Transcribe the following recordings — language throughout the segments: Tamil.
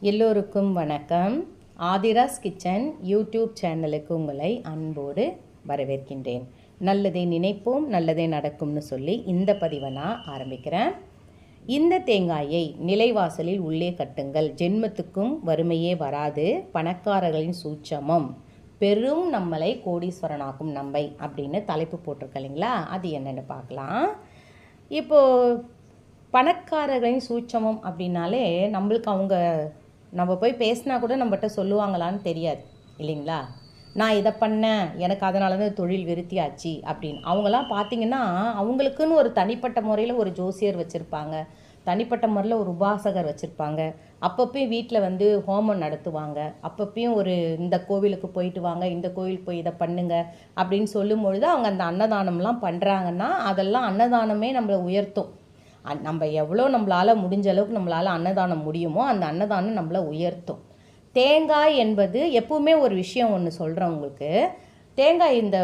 எல்லோருக்கும் வணக்கம். ஆதிராஸ் கிச்சன் யூடியூப் சேனலுக்கு உங்களை அன்போடு வரவேற்கின்றேன். நல்லதை நினைப்போம் நல்லதே நடக்கும்னு சொல்லி இந்த பதிவை நான் ஆரம்பிக்கிறேன். இந்த தேங்காயை நிலைவாசலில் உள்ளே கட்டுங்கள். ஜென்மத்துக்கும் வறுமையே வராது. பணக்காரர்களின் சூட்சமம். பெரும் நம்மளை கோடீஸ்வரனாக்கும் நம்மை அப்படின்னு தலைப்பு போட்டிருக்க இல்லைங்களா? அது என்னென்னு பார்க்கலாம். இப்போது பணக்காரர்களின் சூட்சமம் அப்படின்னாலே நம்மளுக்கு அவங்க நம்ம போய் பேசினா கூட நம்மகிட்ட சொல்லுவாங்களான்னு தெரியாது இல்லைங்களா? நான் இதை பண்ணேன் எனக்கு அதனால தான் தொழில் விருத்தியாச்சு அப்படின்னு. அவங்களாம் பார்த்தீங்கன்னா அவங்களுக்குன்னு ஒரு தனிப்பட்ட முறையில் ஒரு ஜோசியர் வச்சுருப்பாங்க தனிப்பட்ட முறையில் ஒரு உபாசகர் வச்சுருப்பாங்க. அப்பப்பயும் வீட்டில் வந்து ஹோமம் நடத்துவாங்க. அப்பப்பயும் ஒரு இந்த கோவிலுக்கு போயிட்டு வாங்க இந்த கோவிலுக்கு போய் இதை பண்ணுங்க அப்படின்னு சொல்லும் பொழுது அவங்க அந்த அன்னதானம்லாம் பண்ணுறாங்கன்னா அதெல்லாம் அன்னதானமே நம்மளை உயர்த்தும். நம்ம எவ்வளோ நம்மளால் முடிஞ்ச அளவுக்கு நம்மளால் அன்னதானம் முடியுமோ அந்த அன்னதானம் நம்மளை உயர்த்தும். தேங்காய் என்பது எப்பவுமே ஒரு விஷயம் ஒன்று சொல்கிறேன் உங்களுக்கு. தேங்காய் இந்த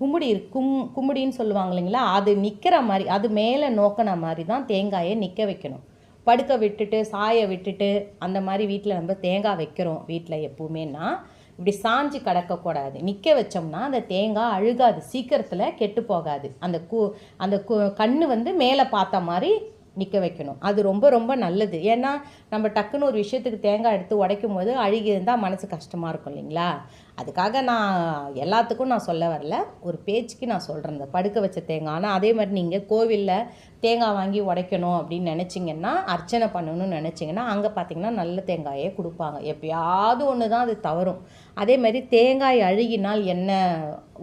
கும்முடி கும் கும்முடின்னு சொல்லுவாங்க இல்லைங்களா? அது நிற்கிற மாதிரி அது மேலே நோக்கின மாதிரி தான் தேங்காயை நிற்க வைக்கணும். படுக்க விட்டுட்டு சாயை விட்டுட்டு அந்த மாதிரி வீட்டில் நம்ம தேங்காய் வைக்கிறோம் வீட்டில் எப்பவுமேனா இப்படி சாஞ்சு கிடக்கக்கூடாது. நிற்க வச்சோம்னா அந்த தேங்காய் அழுகாது. சீக்கிரத்தில் கெட்டு போகாது. அந்த கூ அந்த கு கண்ணு வந்து மேலே பார்த்த மாதிரி நிற்க வைக்கணும் அது ரொம்ப ரொம்ப நல்லது. ஏன்னா நம்ம டக்குன்னு ஒரு விஷயத்துக்கு தேங்காய் எடுத்து உடைக்கும் போது அழுகி இருந்தால் மனசு கஷ்டமாக இருக்கும் இல்லைங்களா? அதுக்காக நான் எல்லாத்துக்கும் நான் சொல்ல வரல. ஒரு பேச்சுக்கு நான் சொல்கிறேன் இந்த படுக்க வச்ச தேங்காய். ஆனால் அதே மாதிரி நீங்கள் கோவிலில் தேங்காய் வாங்கி உடைக்கணும் அப்படின்னு நினச்சிங்கன்னா அர்ச்சனை பண்ணணும்னு நினச்சிங்கன்னா அங்கே பார்த்தீங்கன்னா நல்ல தேங்காயே கொடுப்பாங்க. எப்பயாவது ஒன்று தான் அது தவறும். அதே மாதிரி தேங்காய் அழுகினால் என்ன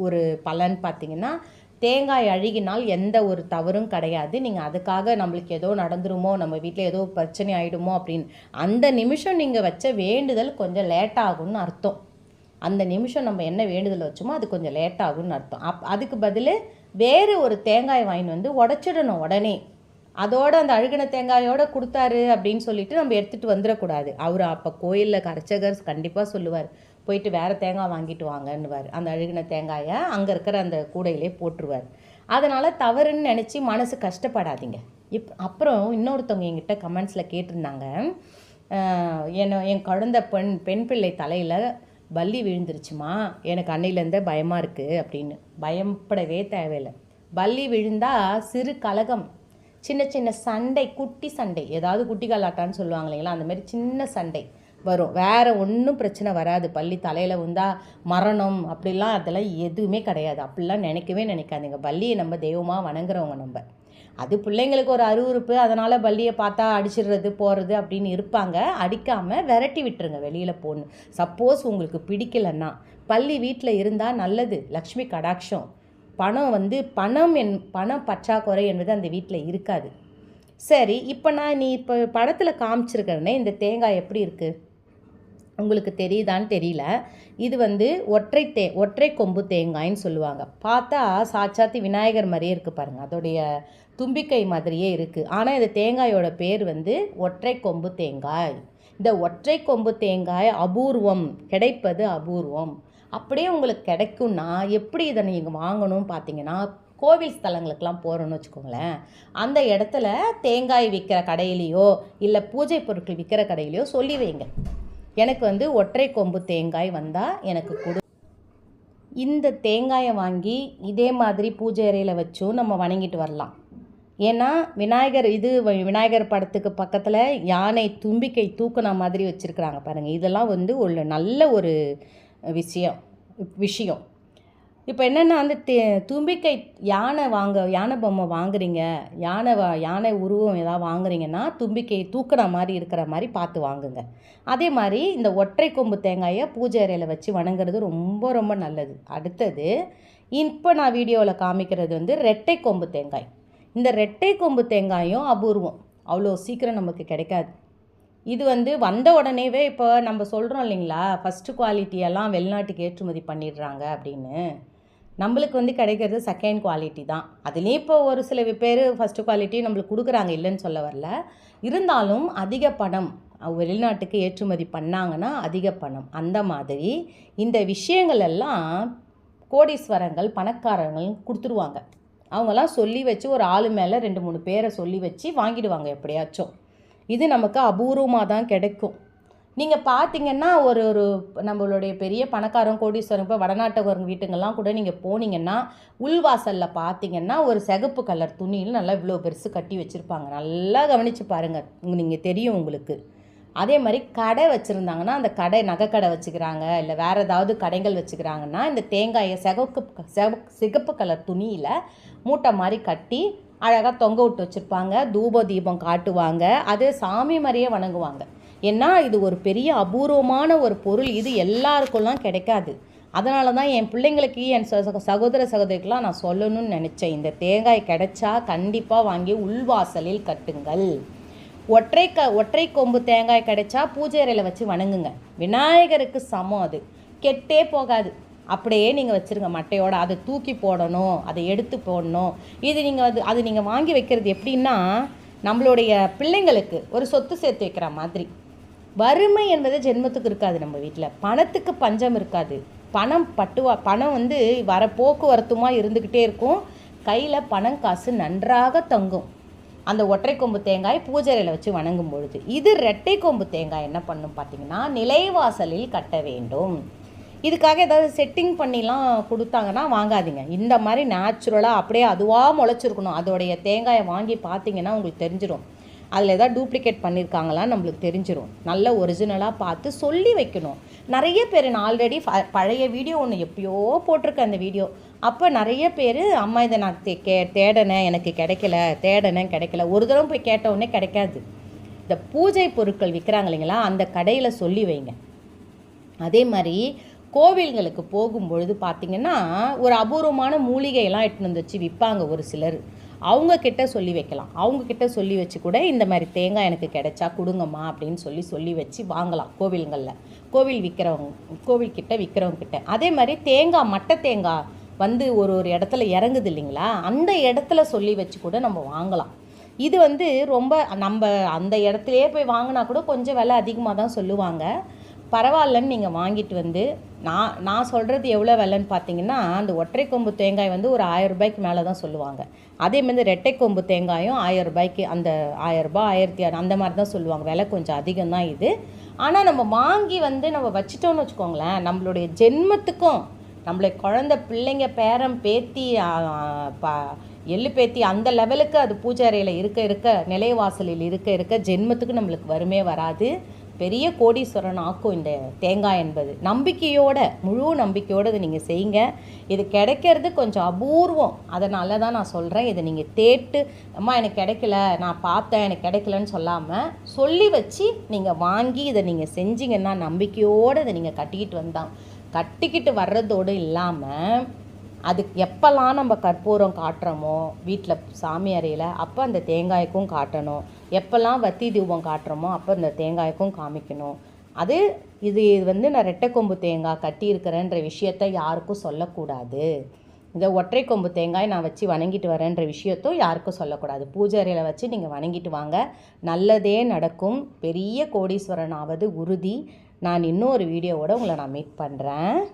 ஒரு பலன் பார்த்தீங்கன்னா தேங்காய் அழுகினால் எந்த ஒரு தவறும் கிடையாது. நீங்கள் அதுக்காக நம்மளுக்கு ஏதோ நடந்துருமோ நம்ம வீட்டில் ஏதோ பிரச்சனை ஆகிடுமோ அப்படின்னு அந்த நிமிஷம் நீங்கள் வச்ச வேண்டுதல் கொஞ்சம் லேட் ஆகும்னு அர்த்தம். அந்த நிமிஷம் நம்ம என்ன வேண்டுதல் வச்சோமோ அது கொஞ்சம் லேட் ஆகும்னு அர்த்தம். அப் அதுக்கு பதில் வேறு ஒரு தேங்காய் வாங்கிட்டு வந்து உடச்சிடணும் உடனே. அதோட அந்த அழுகின தேங்காயோட கொடுத்தாரு அப்படின்னு சொல்லிட்டு நம்ம எடுத்துகிட்டு வந்துடக்கூடாது. அவர் அப்போ கோயிலில் கரைச்சகர் கண்டிப்பாக சொல்லுவார். போயிட்டு வேறு தேங்காய் வாங்கிட்டு வாங்கன்னுவார். அந்த அழுகின தேங்காயை அங்கே இருக்கிற அந்த கூடையிலே போட்டுருவார். அதனால் தவறுன்னு நினச்சி மனசு கஷ்டப்படாதீங்க. இப் அப்புறம் இன்னொருத்தவங்க என்கிட்ட கமெண்ட்ஸில் கேட்டிருந்தாங்க. என்ன என் குழந்த பெண் பெண் பிள்ளை தலையில் பல்லி விழுந்துருச்சுமா? எனக்கு அன்னையிலேருந்தே பயமாக இருக்குது அப்படின்னு. பயப்படவே தேவையில்லை. பல்லி விழுந்தால் சிறு கலகம் சின்ன சின்ன சண்டை குட்டி சண்டை ஏதாவது குட்டி கலாட்டான்னு சொல்லுவாங்க இல்லைங்களா? அந்த மாதிரி சின்ன சண்டை. வரும். வேறு ஒன்றும் பிரச்சனை வராது. பள்ளி தலையில் வந்தா மரணம் அப்படிலாம் அதெல்லாம் எதுவுமே கிடையாது. அப்படிலாம் நினைக்கவே நினைக்காதீங்க. பள்ளியை நம்ம தெய்வமாக வணங்குறவங்க நம்ம. அது பிள்ளைங்களுக்கு ஒரு அருவருப்பு. அதனால் பள்ளியை பார்த்தா அடிச்சிடுறது போகிறது அப்படின்னு இருப்பாங்க. அடிக்காமல் விரட்டி விட்டுருங்க வெளியில் போகணும் சப்போஸ் உங்களுக்கு பிடிக்கலன்னா பள்ளி வீட்டில் இருந்தால் நல்லது. லக்ஷ்மி கடாட்சம். பணம் வந்து பணம் என் பணம் பற்றாக்குறை என்பது அந்த வீட்டில் இருக்காது. சரி இப்போ நான் நீ இப்போ படத்தில் காமிச்சிருக்கிறனே இந்த தேங்காய் எப்படி இருக்குது உங்களுக்கு தெரியுதான்னு தெரியல. இது வந்து ஒற்றை தே ஒற்றை கொம்பு தேங்காய்ன்னு சொல்லுவாங்க. பார்த்தா சாட்சாத்தி விநாயகர் மாதிரியே இருக்குது பாருங்கள் அதோடைய தும்பிக்கை மாதிரியே இருக்குது ஆனால் இந்த தேங்காயோட பேர் வந்து ஒற்றை கொம்பு தேங்காய். இந்த ஒற்றை கொம்பு தேங்காய் அபூர்வம். கிடைப்பது அபூர்வம். அப்படியே உங்களுக்கு கிடைக்கும்னா எப்படி இதை நீங்கள் வாங்கணும்னு பார்த்தீங்கன்னா கோவில் ஸ்தலங்களுக்கெல்லாம் போகிறோன்னு வச்சுக்கோங்களேன். அந்த இடத்துல தேங்காய் விற்கிற கடையிலையோ இல்லை பூஜை பொருட்கள் விற்கிற கடையிலையோ சொல்லி வைங்க. எனக்கு வந்து ஒற்றை கொம்பு தேங்காய் வந்தால் எனக்கு கொடு. இந்த தேங்காயை வாங்கி இதே மாதிரி பூஜை அறையில் வச்சும் நம்ம வணங்கிட்டு வரலாம். ஏன்னா விநாயகர் இது வ- விநாயகர் படத்துக்கு பக்கத்தில் யானை தும்பிக்கை தூக்குன மாதிரி வச்சுருக்குறாங்க பாருங்கள் இதெல்லாம் வந்து ஒரு நல்ல ஒரு விஷயம் விஷயம். இப்போ என்னென்னா அந்த தே தும்பிக்கை யானை வாங்க யானை பொம்மை வாங்குறீங்க யானை வா யானை உருவம் ஏதாவது வாங்குறீங்கன்னா தும்பிக்கை தூக்குற மாதிரி இருக்கிற மாதிரி பார்த்து வாங்குங்க. அதே மாதிரி இந்த ஒற்றை கொம்பு தேங்காயை பூஜை அறையில் வச்சு வணங்குறது ரொம்ப ரொம்ப நல்லது. அடுத்தது இப்போ நான் வீடியோவில் காமிக்கிறது வந்து ரெட்டை கொம்பு தேங்காய். இந்த ரெட்டை கொம்பு தேங்காயும் அபூர்வம். அவ்வளோ சீக்கிரம் நமக்கு கிடைக்காது. இது வந்து வந்த உடனேவே இப்போ நம்ம சொல்கிறோம் இல்லைங்களா? ஃபஸ்ட்டு குவாலிட்டியெல்லாம் வெளிநாட்டுக்கு ஏற்றுமதி பண்ணிடுறாங்க அப்படின்னு. நம்மளுக்கு வந்து கிடைக்கிறது செகண்ட் குவாலிட்டி தான். அதுலேயும் இப்போ ஒரு சில பேர் ஃபஸ்ட்டு குவாலிட்டி நம்மளுக்கு கொடுக்குறாங்க இல்லைன்னு சொல்ல வரல. இருந்தாலும் அதிக பணம் வெளிநாட்டுக்கு ஏற்றுமதி பண்ணாங்கன்னா அதிக பணம். அந்த மாதிரி இந்த விஷயங்கள் எல்லாம் கோடீஸ்வரங்கள் பணக்காரங்கள் கொடுத்துருவாங்க. அவங்கெல்லாம் சொல்லி வச்சு ஒரு ஆள் மேலே ரெண்டு மூணு பேரை சொல்லி வச்சு வாங்கிடுவாங்க எப்படியாச்சும். இது நமக்கு அபூர்வமாக தான் கிடைக்கும். நீங்கள் பார்த்தீங்கன்னா ஒரு ஒரு நம்மளுடைய பெரிய பணக்காரன் கோடீஸ்வரன் இப்போ வடநாட்டவங்க வீட்டுங்கெல்லாம் கூட நீங்கள் போனீங்கன்னா உள்வாசலில் பார்த்தீங்கன்னா ஒரு சிகப்பு கலர் துணியில் நல்லா இவ்வளோ பெருசு கட்டி வச்சுருப்பாங்க. நல்லா கவனித்து பாருங்கள் நீங்கள் தெரியும் உங்களுக்கு. அதே மாதிரி கடை வச்சுருந்தாங்கன்னா அந்த கடை நகைக்கடை வச்சுக்கிறாங்க இல்லை வேறு ஏதாவது கடைகள் வச்சுக்கிறாங்கன்னா இந்த தேங்காயை சிகப்பு சிகப்பு கலர் துணியில் மூட்டை மாதிரி கட்டி அழகாக தொங்க விட்டு வச்சுருப்பாங்க. தூப தீபம் காட்டுவாங்க. அது சாமி மாதிரியே வணங்குவாங்க. ஏன்னா இது ஒரு பெரிய அபூர்வமான ஒரு பொருள். இது எல்லாருக்கும்லாம் கிடைக்காது. அதனால தான் என் பிள்ளைங்களுக்கு என் ச- சகோதர சகோதரிக்கெலாம் நான் சொல்லணும்னு நினச்சேன். இந்த தேங்காய் கிடைச்சா கண்டிப்பாக வாங்கி உள்வாசலில் கட்டுங்கள். ஒற்றை க ஒற்றை கொம்பு தேங்காய் கிடைச்சா பூஜை அறையில் வச்சு வணங்குங்க. விநாயகருக்கு சமம் அது. கெட்டே போகாது. அப்படியே நீங்கள் வச்சுருங்க மட்டையோட. அதை தூக்கி போடணும். அதை எடுத்து போடணும். இது நீங்கள் அது அது நீங்கள் வாங்கி வைக்கிறது எப்படின்னா நம்மளுடைய பிள்ளைங்களுக்கு ஒரு சொத்து சேர்த்து வைக்கிற மாதிரி. வறுமை என்பது ஜென்மத்துக்கு இருக்காது நம்ம வீட்டில் பணத்துக்கு பஞ்சம் இருக்காது. பணம் பட்டுவா பணம் வந்து வர போக்குவரத்துமாக இருந்துக்கிட்டே இருக்கும். கையில் பணம் காசு நன்றாக தங்கும். அந்த ஒற்றை கொம்பு தேங்காய் பூஜையில் வச்சு வணங்கும் பொழுது இது ரெட்டை கொம்பு தேங்காய் என்ன பண்ணும் பார்த்தீங்கன்னா நிலைவாசலில் கட்ட வேண்டும். இதுக்காக ஏதாவது செட்டிங் பண்ணிலாம் கொடுத்தாங்கன்னா வாங்காதீங்க. இந்த மாதிரி நேச்சுரலாக அப்படியே அதுவாக முளைச்சிருக்கணும். அதோடைய தேங்காயை வாங்கி பார்த்தீங்கன்னா உங்களுக்கு தெரிஞ்சிடும் அதில் ஏதாவது டூப்ளிகேட் பண்ணியிருக்காங்களான்னு நம்மளுக்கு தெரிஞ்சிடும் நல்ல ஒரிஜினலாக பார்த்து சொல்லி வைக்கணும். நிறைய பேர் நான் ஆல்ரெடி பழைய வீடியோ ஒன்று எப்பயோ போட்டிருக்கேன் அந்த வீடியோ அப்போ நிறைய பேர் அம்மா இதை நான் தே கே தேடனேன் எனக்கு கிடைக்கல தேடனேன் கிடைக்கல. ஒரு தடவை போய் கேட்ட உடனே கிடைக்காது. இந்த பூஜை பொருட்கள் விற்கிறாங்க இல்லைங்களா அந்த கடையில் சொல்லி வைங்க. அதே மாதிரி கோவில்களுக்கு போகும்பொழுது பார்த்திங்கன்னா ஒரு அபூர்வமான மூலிகையெல்லாம் எடுத்துன்னு வந்து வச்சு விற்பாங்க ஒரு சிலர். அவங்க கிட்ட சொல்லி வைக்கலாம். அவங்க கிட்ட சொல்லி வச்சு கூட இந்த மாதிரி தேங்காய் எனக்கு கிடைச்சா கொடுங்கம்மா அப்படின்னு சொல்லி சொல்லி வச்சு வாங்கலாம் கோவில்களில். கோவில் விற்கிறவங்க கோவில் கிட்ட விற்கிறவங்க கிட்ட. அதே மாதிரி தேங்காய் மட்டை தேங்காய் வந்து ஒரு ஒரு இடத்துல இறங்குது இல்லைங்களா? அந்த இடத்துல சொல்லி வச்சு கூட நம்ம வாங்கலாம். இது வந்து ரொம்ப நம்ம அந்த இடத்துலையே போய் வாங்கினா கூட கொஞ்சம் விலை அதிகமாக தான் சொல்லுவாங்க. பரவாயில்லன்னு நீங்கள் வாங்கிட்டு வந்து நான் நான் சொல்கிறது எவ்வளோ விலைன்னு பார்த்தீங்கன்னா அந்த ஒற்றை கொம்பு தேங்காய் வந்து ஒரு ஆயிரம் ரூபாய்க்கு மேலே தான் சொல்லுவாங்க. அதே மாதிரி ரெட்டை கொம்பு தேங்காயும் ஆயிரம் ரூபாய்க்கு அந்த ஆயிரம் ரூபாய் ஆயிரத்தி ஆறு அந்த மாதிரி தான் சொல்லுவாங்க. விலை கொஞ்சம் அதிகம் தான் இது. ஆனால் நம்ம வாங்கி வந்து நம்ம வச்சிட்டோம்னு வச்சுக்கோங்களேன் நம்மளுடைய ஜென்மத்துக்கும் நம்மளை குழந்த பிள்ளைங்க பேரம் பேத்தி பா எள்ளு பேத்தி அந்த லெவலுக்கு அது பூஜாரையில் இருக்க இருக்க இருக்க நிலைவாசலில் இருக்க இருக்க ஜென்மத்துக்கு நம்மளுக்கு வருமே வராது. பெரிய கோடீஸ்வரன் ஆக்கும் இந்த தேங்காய் என்பது. நம்பிக்கையோட முழு நம்பிக்கையோடு இதை நீங்கள் செய்யுங்க. இது கிடைக்கிறது கொஞ்சம் அபூர்வம். அதனால தான் நான் சொல்கிறேன் இதை நீங்கள் தேட்டு அம்மா எனக்கு கிடைக்கல. நான் பார்த்தேன். எனக்கு கிடைக்கலன்னு சொல்லாமல் சொல்லி வச்சு நீங்கள் வாங்கி இதை நீங்கள் செஞ்சீங்கன்னா நம்பிக்கையோடு இதை நீங்கள் கட்டிக்கிட்டு வந்தான். கட்டிக்கிட்டு வர்றதோடு இல்லாமல் அதுக்கு எப்போல்லாம் நம்ம கற்பூரம் காட்டுறோமோ வீட்டில் சாமி அறையில் அப்போ அந்த தேங்காய்க்கும் காட்டணும். எப்போல்லாம் வத்தி தீபம் காட்டுறோமோ அப்போ இந்த தேங்காய்க்கும் காமிக்கணும். அது இது வந்து நான் ரெட்டை கொம்பு தேங்காய் கட்டியிருக்கிறேன்ற விஷயத்த யாருக்கும் சொல்லக்கூடாது. இந்த ஒற்றை கொம்பு தேங்காய் நான் வச்சு வணங்கிட்டு வரேன்ற விஷயத்தும் யாருக்கும் சொல்லக்கூடாது. பூஜை அறையில் வச்சு நீங்கள் வணங்கிட்டு வாங்க. நல்லதே நடக்கும். பெரிய கோடீஸ்வரன் ஆவது உறுதி. நான் இன்னொரு வீடியோவோட உங்களை நான் மீட் பண்ணுறேன்